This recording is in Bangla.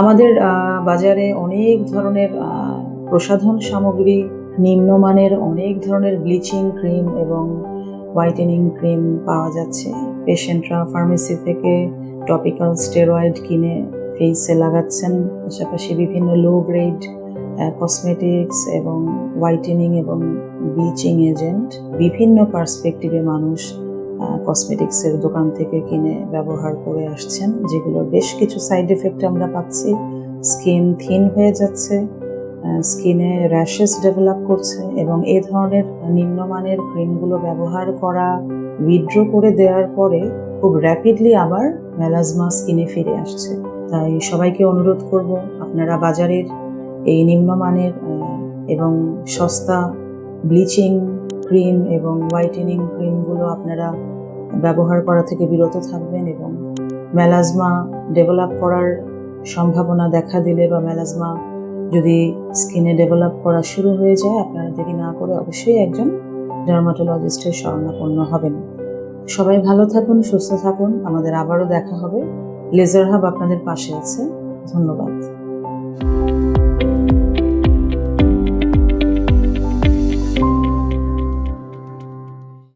আমাদের বাজারে অনেক ধরনের প্রসাধন সামগ্রী, নিম্নমানের অনেক ধরনের ব্লিচিং ক্রিম এবং হোয়াইটেনিং ক্রিম পাওয়া যাচ্ছে। পেশেন্টরা ফার্মেসি থেকে টপিক্যাল স্টেরয়েড কিনে ফেসে লাগাচ্ছেন। পাশাপাশি বিভিন্ন লো গ্রেড কসমেটিক্স এবং হোয়াইটেনিং এবং ব্লিচিং এজেন্ট বিভিন্ন পার্সপেক্টিভে মানুষ কসমেটিক্সের দোকান থেকে কিনে ব্যবহার করে আসছেন যেগুলোর বেশ কিছু সাইড এফেক্ট আমরা পাচ্ছি। স্কিন থিন হয়ে যাচ্ছে স্কিনে র্যাশেস ডেভেলপ করছে এবং এ ধরনের নিম্নমানের ক্রিমগুলো ব্যবহার করা উইথড্র করে দেওয়ার পরে খুব র্যাপিডলি আবার মেলাজমা স্কিনে ফিরে আসছে। তাই সবাইকে অনুরোধ করব, আপনারা বাজারের এই নিম্নমানের এবং সস্তা ব্লিচিং ক্রিম এবং হোয়াইটেনিং ক্রিমগুলো আপনারা ব্যবহার করা থেকে বিরত থাকবেন এবং মেলাজমা ডেভেলপ করার সম্ভাবনা দেখা দিলে বা মেলাজমা যদি স্কিনে ডেভেলপ করা শুরু হয়ে যায়, আপনারা দেরি না করে অবশ্যই একজন ডার্মাটোলজিস্টের শরণাপন্ন হবেন। সবাই ভালো থাকুন, সুস্থ থাকুন। আমাদের আবারও দেখা হবে। লেজার হাব আপনাদের পাশে আছে। ধন্যবাদ।